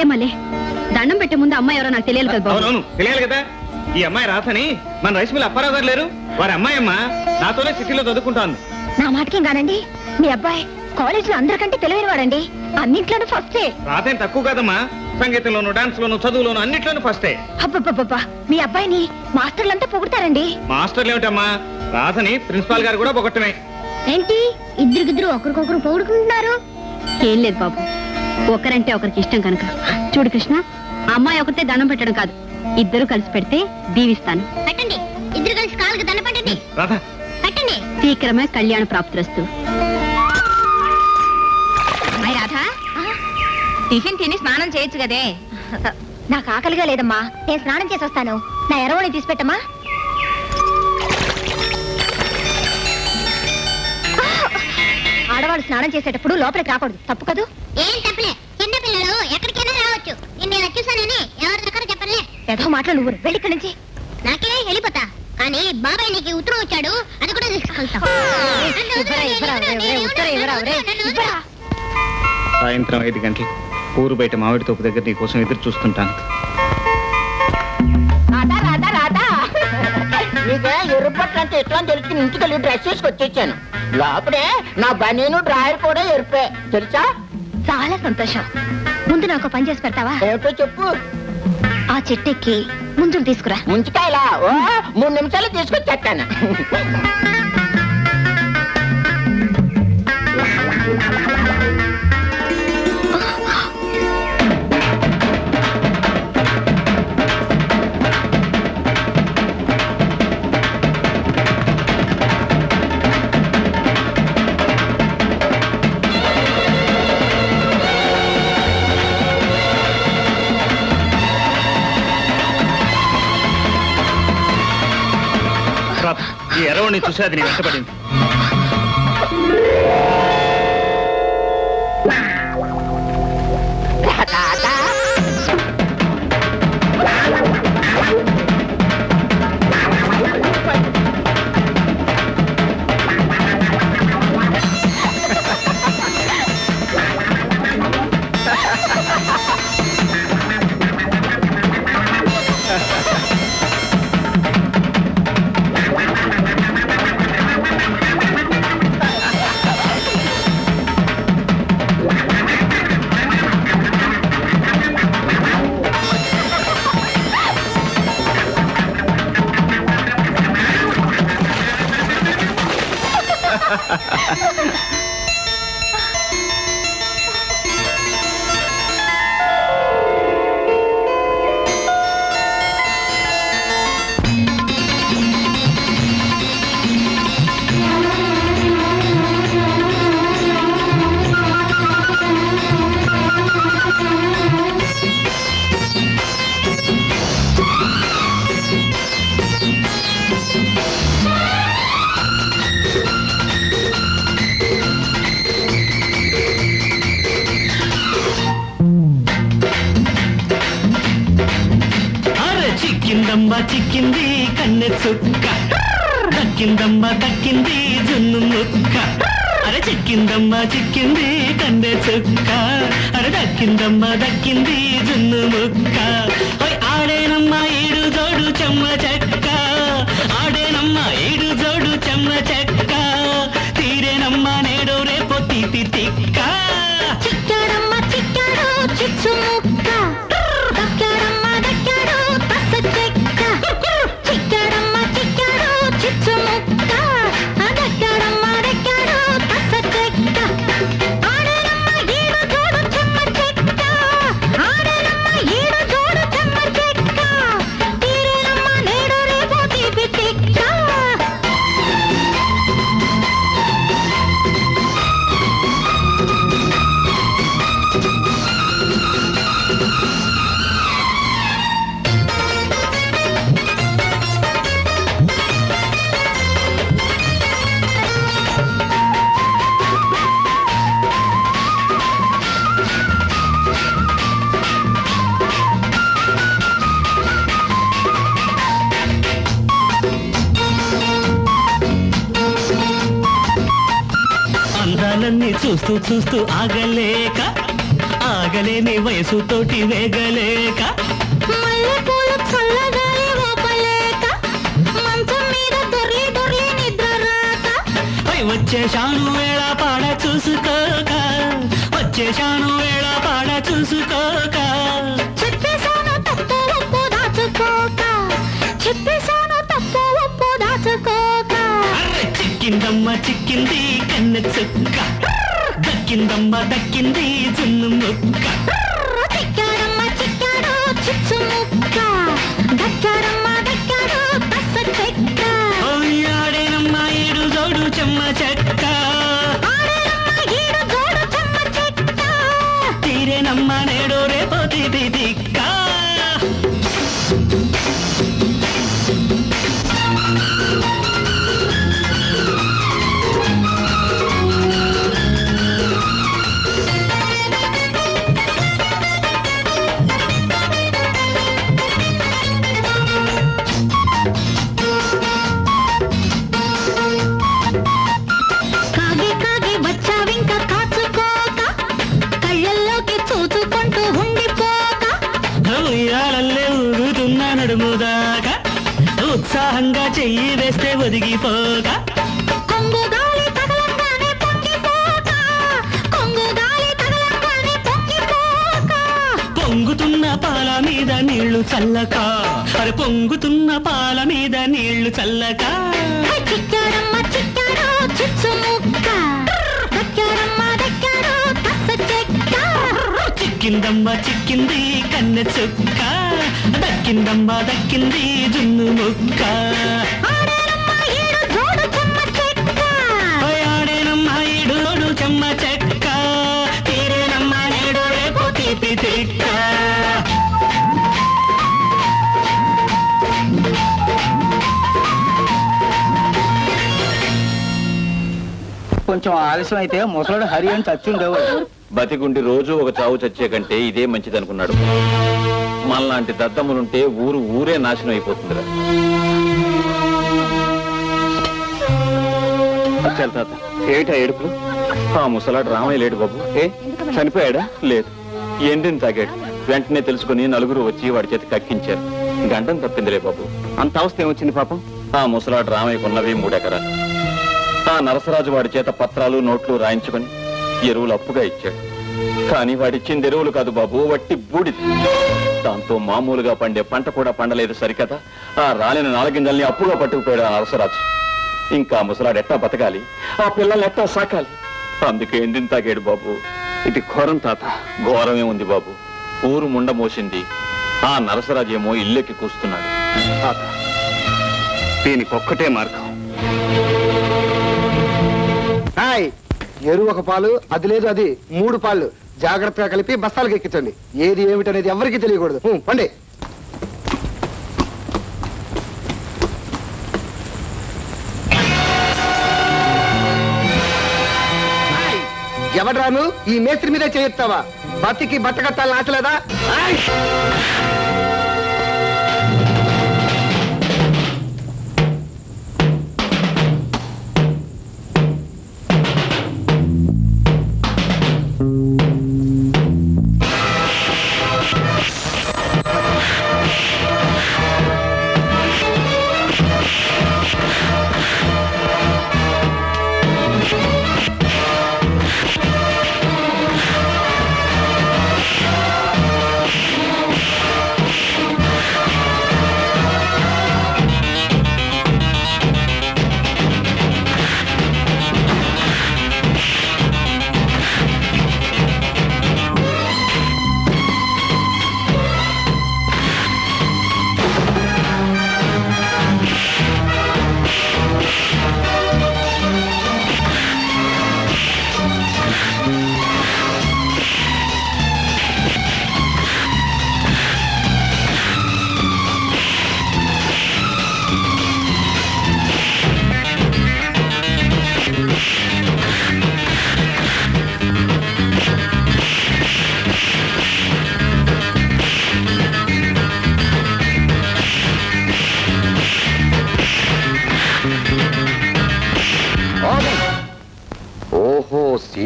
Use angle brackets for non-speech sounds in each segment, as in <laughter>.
దండం పెట్టే ముందు అమ్మాయి ఎవరో నాకు తెలియాలి కదా బాబు. అవునవును తెలియాలి కదా. ఈ అమ్మాయి రాసని మన రైస్ మిల్ అప్పారావు గారు లేరు? వారి అమ్మాయి అమ్మ నాతోనే సిటీలో చదువుకుంటాను నా మాటకేం కానండి మీ అబ్బాయి కాలేజ్లో అందరికంటే తెలివైన వాడండి అన్నింట్లోనూ ఫస్టే రాతేం తక్కువ కాదమ్మా. సంగీతంలోను డాన్స్ లోను చదువులోను అన్నిట్లోనూ ఫస్టే అబ్బబ్బబ్బబ్బా మీ అబ్బాయిని మాస్టర్లంతా పొగుడతారండి. మాస్టర్లు ఏమిటమ్మా? రాధని ప్రిన్సిపాల్ గారు కూడా పొగట్టమే. ఏంటి? ఇద్దరికిద్దరు ఒకరికొకరు పొగుడుకుంటున్నారు? ఏం లేదు బాబు. ఒకరంటే ఒకరికి ఇష్టం కనుక. చూడు కృష్ణ అమ్మాయి ఒకతే దండం పెట్టడం కాదు. ఇద్దరు కలిసి పెడితే దీవిస్తాను. పెట్టండి. ఇద్దరు కలిసి కాళ్ళకి దండ పెట్టండి. రాధ. పెట్టండి. శీఘ్రమే కళ్యాణ ప్రాప్తిరస్తు. అమ్మాయి రాధా టిఫిన్ తిని స్నానం చేయొచ్చు కదే. నాకు ఆకలిగా లేదమ్మా. నేను స్నానం చేసి వస్తాను నా ఎరవని తీసి పెట్టమ్మా ఆడవాళ్ళు స్నానం చేసేటప్పుడు లోపలికి రాకూడదు. తప్పు కదూ? ఏం తప్పలే. చిన్న పిల్లలు ఎక్కడికైనా రావచ్చు. నిన్న ఇలా చూసానని ఎవరి దగ్గర చెప్పలే ఏదో మాటలు నువ్వు వెళ్ళి ఇక్కడి నుంచి. నాకే వెళ్ళిపోతా. కానీ బాబాయ్ నీకు ఉత్తరం వచ్చాడు అది కూడా తీసుకెళ్తాం. సాయంత్రం ఐదు గంటలు ఊరు బయట మామిడి తోపు దగ్గర నీ కోసం ఎదురు చూస్తుంటాను. నీకే ఎరుపట్లు అంటే ఇష్టం తెలిసి ఇంటికి వెళ్ళి డ్రెస్ తీసుకొచ్చేసాను లోపలే నా బనీను డ్రాయర్ కూడా ఎరుపే. తెలుసా? చాలా సంతోషం. ముందు నాకు పని చేసి పెడతావా? ఏమిటో చెప్పు. ఆ చెట్టెక్కి ముందుకు తీసుకురా. ముంచికాయలా ఓ మూడు నిమిషాలు తీసుకొచ్చేస్తాను. ఈ ఎరవని చూసి అది నీ చిక్కిందమ్మ చిక్కింది కన్నె చుక్క. అరే దక్కిందమ్మ దక్కింది జున్ను ముక్క. ఓయ్ ఆడేనమ్మ ఏడు జోడు చెమ్మ చెక్క. ఆడేనమ్మ ఏడు చూస్తూ చూస్తూ ఆగలేక ఆగలేని వయసుతోటి వేగలేక వచ్చేశాను వేళ పాడ చూసుకోక వచ్చేశాను వేళ పాడ చూసుకోక. చెప్పేశాను తప్పు ఒప్పు దాచుకోక. చెప్పేశాను తప్పు ఒప్పు దాచుకోక. చిక్కిందమ్మ చిక్కింది కన్నె చుక్క. దక్కిందమ్మ దక్కింది చిన్ను ముక్క. చిక్కాడమ్మ చిక్కాడు చిచ్చు ముక్క. దక్కాడమ్మ దక్కాడు పొంగుతున్న పాల మీద నీళ్ళు చల్లక. అరే పొంగుతున్న పాల మీద నీళ్ళు చల్లక. చిక్కాడమ్మ చిక్కాడు చిచ్చు ముక్క. దక్కాడమ్మ దక్కాడు కస చెక్క. చిక్కిందమ్మ చిక్కింది కన్నె చుక్క. దక్కిందమ్మ దక్కింది జున్ను ముక్క. కొంచెం ఆలస్యం అయితే ముసలాడు హరి అని చచ్చుండేవాడు బతికుండి రోజు ఒక చావు చచ్చే కంటే ఇదే మంచిదనుకున్నాడు. మనలాంటి దద్దమ్ములుంటే ఊరు ఊరే నాశనం అయిపోతుందిరా. తాత. ఏమిటా ఏడుపులు? ఆ ముసలాడు రామయ్య లేడు బాబు. ఏ? చనిపోయాడా? లేదు. ఎండిని తాగాడు. వెంటనే తెలుసుకుని నలుగురు వచ్చి వాడి చేతి కక్కించారు. గంటం తప్పిందిలే బాబు. అంత అవస్థ ఏమొచ్చింది పాపం? ఆ ముసలాడు రామయ్యకు ఉన్నవి మూడెకరాలు. ఆ నరసరాజు వాడి చేత పత్రాలు నోట్లు రాయించుకొని ఎరువులు అప్పుగా ఇచ్చాడు. కానీ వాడిచ్చింది ఎరువులు కాదు బాబు వట్టి బూడిది. దాంతో మామూలుగా పండే పంట కూడా పండలేదు సరికదా. ఆ రాలిన నాలుగింజల్ని అప్పుగా పట్టుకుపోయాడు ఆ నరసరాజు. ఇంకా ముసలాడు ఎట్టా బతకాలి? ఆ పిల్లల్ని ఎట్టా సాకాలి? అందుకే ఎండిన తాగాడు బాబు. ఇది ఘోరం తాత. ఘోరమే ఉంది బాబు. ఊరు ముండ మోసింది. ఆ నరసరాజు ఏమో ఇల్లెక్కి కూస్తున్నాడు. తాత దీనికొక్కటే మార్గం. ఎరువు ఒక పాలు అది లేదు అది మూడు పాలు. జాగ్రత్తగా కలిపి బస్తాలకు ఎక్కించండి. ఏది ఏమిటనేది ఎవరికి తెలియకూడదు. హ్మ్, పండి. హాయ్, ఎవడ్రాను? ఈ మేస్త్రి మీదే చేయిస్తావా? బతికి బతకట్టాలని ఆశలేదా? హాయ్!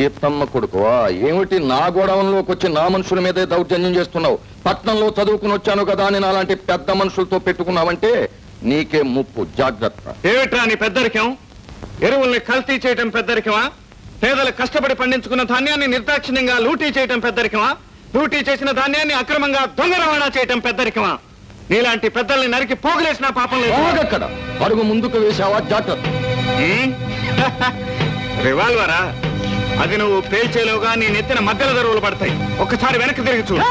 సీతమ్మ కొడుకువా? ఏమిటి నా గోడవంలోకి వచ్చి నా మనుషుల మీదే దౌర్జన్యం చేస్తున్నావు? పట్నంలో చదువుకుని వచ్చాను కదా అని అలాంటి పెద్ద మనుషులతో పెట్టుకున్నావంటే నీకే ముప్పు జాగ్రత్త. ఏమిట్రా నీ పెద్దరికం? ఎరువుల్ని కల్తీ చేయటం పెద్దరికమా? పేదలు కష్టపడి పండించుకున్న ధాన్యాన్ని నిర్దాక్షిణ్యంగా లూటీ చేయటం పెద్దరికమా? లూటీ చేసిన ధాన్యాన్ని అక్రమంగా దొంగ రవాణా చేయటం పెద్దరికమా? నీలాంటి పెద్దల్ని నరికి పోగులేసిన పాపం లేదు. అడుగు ముందుకు వేసావా జాగ్రత్త? <laughs> రివాల్వరా? అది నువ్వు పేల్చేలోగా నీ నెత్తిన మధ్యల దరువులు పడతాయి. ఒక్కసారి వెనక్కి తిరిగి చూడు.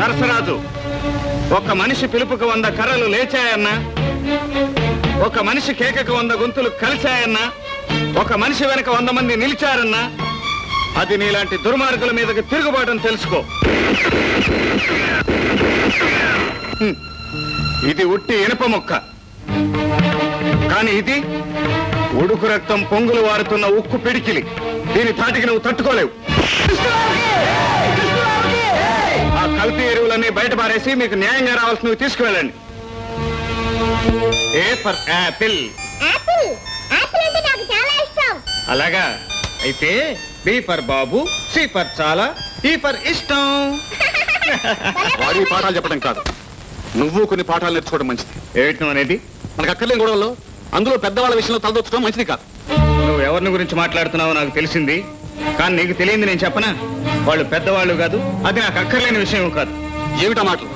నరసరాజు ఒక మనిషి పిలుపుకు వంద కర్రలు లేచాయన్నా ఒక మనిషి కేకకు వంద గొంతులు కలిశాయన్నా ఒక మనిషి వెనక వంద మంది నిలిచారన్నా అది నీలాంటి దుర్మార్గుల మీదకి తిరుగుబాటం తెలుసుకో. ఇది ఉట్టి ఇనుప మొక్క. కానీ ఇది ఉడుకు రక్తం పొంగులు వారుతున్న ఉక్కు పిడికిలి. దీని తాటికి నువ్వు తట్టుకోలేవు. ఆ కల్తీ ఎరువులన్నీ బయట పారేసి మీకు న్యాయంగా రావాల్సినవి తీసుకువెళ్ళండి. A for apple. Apple? Apple అంటే నాకు చాలా ఇష్టం. అలాగా? అయితే B for Babu C for చాలా ఈ ఫర్ ఇష్టం. వాడి పాఠాలు చెప్పడం కాదు. నువ్వు కొన్ని పాఠాలు నేర్చుకోవడం మంచిది. ఏమిటం అనేది? మనకు అక్కర్లేని గొడవల్లో అందులో పెద్దవాళ్ళ విషయంలో తలదొచ్చడం మంచిది కాదు. నువ్వు ఎవరిని గురించి మాట్లాడుతున్నావో నాకు తెలిసింది. కానీ నీకు తెలియంది నేను చెప్పనా? వాళ్ళు పెద్దవాళ్ళు కాదు అది నాకు అక్కర్లేని విషయం కాదు. ఏమిటా మాటలు?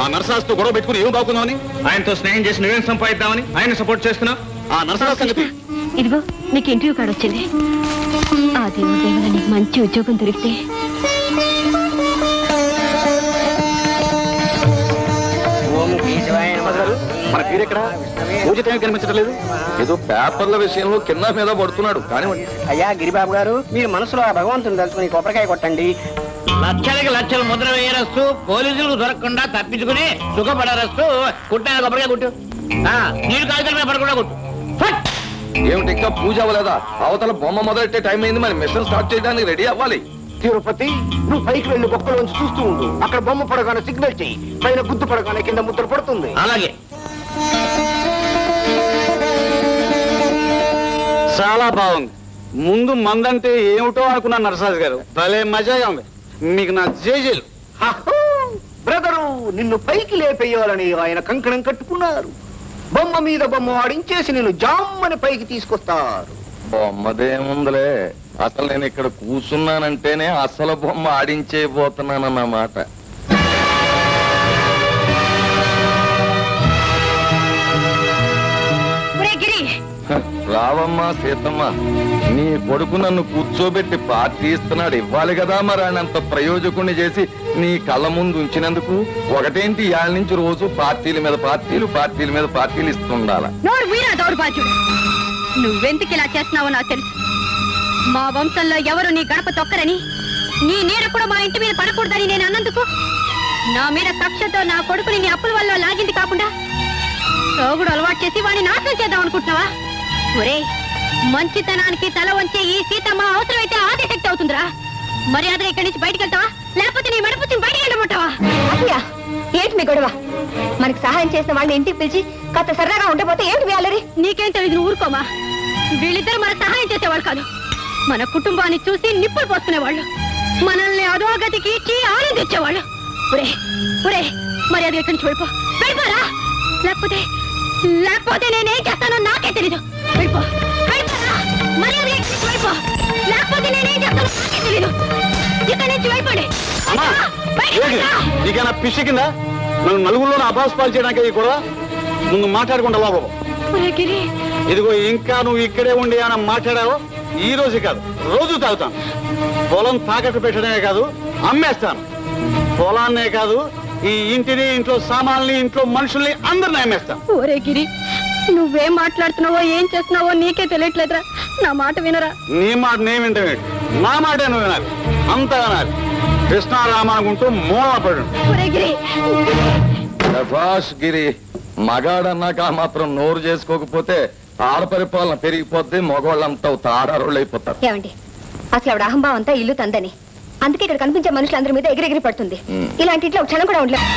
ఆ నరసాస్తో గొడవ పెట్టుకుని ఏం బాగున్నావని? ఆయనతో స్నేహం చేసి నువ్వేం సంపాదిద్దామని ఆయన సపోర్ట్ చేస్తున్నావు? ఆ నరసరాజు సంగతి? ఇదిగో నీకు ఇంటర్వ్యూ కార్డు వచ్చింది. ఆ దేవుడి నీకు మంచి ఉద్యోగం దొరికితే మన పేరెక్కడ పూజ టైం కనిపించడం లేదు ఏదో పేపర్ల విషయంలో కింద మీద పడుతున్నాడు. కానివ్వండి. అయ్యా గిరిబాబు గారు మీరు మనసులో ఆ భగవంతుని తలుచుకుని కొబ్బరికాయ కొట్టండి. లక్షలకి లక్షలు ముద్ర వేయరస్తూ పోలీసులు దొరకకుండా తప్పించుకుని సుఖపడరస్తూ కుట్టాను కొబ్బరిగా కుట్టు. ఆ, నీళ్ళు కాగితాల మీద పడకుండా కుట్టు. ఫట్! ఏమిటి ఇంకా పూజ అవ్వలేదా? అవతల బొమ్మ మొదలెట్టే టైం అయింది. మరి మిషన్ స్టార్ట్ చేయడానికి రెడీ అవ్వాలి. తిరుపతి నువ్వు పైకి వెళ్ళి బొక్కలోంచి చూస్తూ ఉండు. అక్కడ బొమ్మ పడగానే సిగ్నల్ చెయ్యి. పైన గుద్దు పడగానే కింద ముద్ర పడుతుంది. అలాగే. చాలా బాగుంది. ముందు మందంటే ఏమిటో అనుకున్నాను నరసరాజు గారు. భలే మజాగా ఉంది. మీకు నా జేజీలు. బ్రదరు నిన్ను పైకి లేపేయాలని ఆయన కంకణం కట్టుకున్నారు. బొమ్మ మీద బొమ్మ ఆడించేసి నిన్ను జామ్మని పైకి తీసుకొస్తారు. బొమ్మదేముందిలే అసలు నేను ఇక్కడ కూర్చున్నానంటేనే అసలు బొమ్మ ఆడించేయబోతున్నానన్నమాట రావమ్మా సీతమ్మ నీ కొడుకు నన్ను కూర్చోబెట్టి పార్టీ ఇస్తున్నాడు. ఇవ్వాలి కదా మరి ఆయన అంత ప్రయోజకుణ్ణి చేసి నీ కళ్ళ ముందు ఉంచినందుకు. ఒకటేంటి ఇవాళ నుంచి రోజు పార్టీల మీద పార్టీలు పార్టీల మీద పార్టీలు ఇస్తుండాల? నువ్వెందుకు ఇలా చేస్తున్నావో నాకు తెలుసు. మా వంశంలో ఎవరు నీ గడప తొక్కరని? నీ నీడ కూడా మా ఇంటి మీద పడకూడదని నేను అన్నందుకు? నా మీద కక్షతో నా కొడుకుని నీ అప్పుల వల్ల లాగింది కాకుండా సోగుడు అలవాటు చేసి వాడిని నాశనం చేద్దాం అనుకుంటున్నావా? ఒరే మంచితనానికి తల వంచే ఈ సీతమ్మ అవసరమైతే ఆదిశక్తి అవుతుందిరా. మర్యాదగా ఇక్కడి నుంచి బయటికి వెళ్తావా? లేకపోతే నీ మెడపుచ్చి బయటికి వెళ్ళమంటావా? అసలు ఏంటి మీ గొడవ? మనకి సహాయం చేసిన వాళ్ళని ఇంటికి పిలిచి కాస్త సరదాగా ఉండకపోతే ఏంటి మీ అల్లరి? నీకేం తెలియదు ఊరుకోమా? వీళ్ళిద్దరు మన సహాయం చేసేవాళ్ళు కాదు. మన కుటుంబాన్ని చూసి నిప్పులు పోసుకునేవాళ్ళు. మనల్ని అధోగతికి ఇచ్చి ఆనందించేవాళ్ళు ఒరే ఒరే మరి అది ఎక్కడి నుంచి వెళ్ళిపో. వెళ్ళిపోరా. లేకపోతే లేకపోతే నేనేం చేస్తానో నాకే తెలీదు వెళ్ళిపో వెళ్ళిపోరా మరి అది ఎక్కడి నుంచి వెళ్ళిపో లేకపోతే నేనేం చేస్తానో నాకే తెలీదు. ఇక్కడి నుంచి వెళ్ళిపోండి అమ్మా బయటికి ఏంటి? రా. నీకేనా పిచ్చి కింద? నన్ను నలుగురిలో అభాస్ పాలు చేయడానికి కూడా ముందు మాట్లాడకుండా గిరి. ఇదిగో ఇంకా నువ్వు ఇక్కడే ఉండి అని మాట్లాడావో ఈ రోజు కాదు రోజు తాగుతాను. పొలం తాకట్టు పెట్టడమే కాదు అమ్మేస్తాను. పొలాన్నే కాదు ఈ ఇంటిని ఇంట్లో సామాన్లు ఇంట్లో మనుషుల్ని అందరిని అమ్మేస్తాను. ఒరే గిరి నువ్వేం మాట్లాడుతున్నావో ఏం చేస్తున్నావో నీకే తెలియట్లేదురా. నా మాట వినరా? నీ మాట నేను వింటే నా మాటే నువ్వు వినాలి. అంతా వినాలి. కృష్ణారామానుకుంటూ మూల పడు ఒరే గిరి. శభాష్ గిరి మగాడన్నాక ఆ మాత్రం నోరు చేసుకోకపోతే ఆడపరిపాలన పెరిగిపోద్ది మగవాళ్ళంతా తాడారోళ్ళు అయిపోతారు ఏమండి? అసలు ఆవిడ అహంభావం అంతా ఇల్లు తందని. అందుకే ఇక్కడ కనిపించే మనుషులందరి మీద ఎగిరెగిరి పడుతుంది. ఇలాంటి ఇంట్లో ఒక క్షణం కూడా ఉండలేదు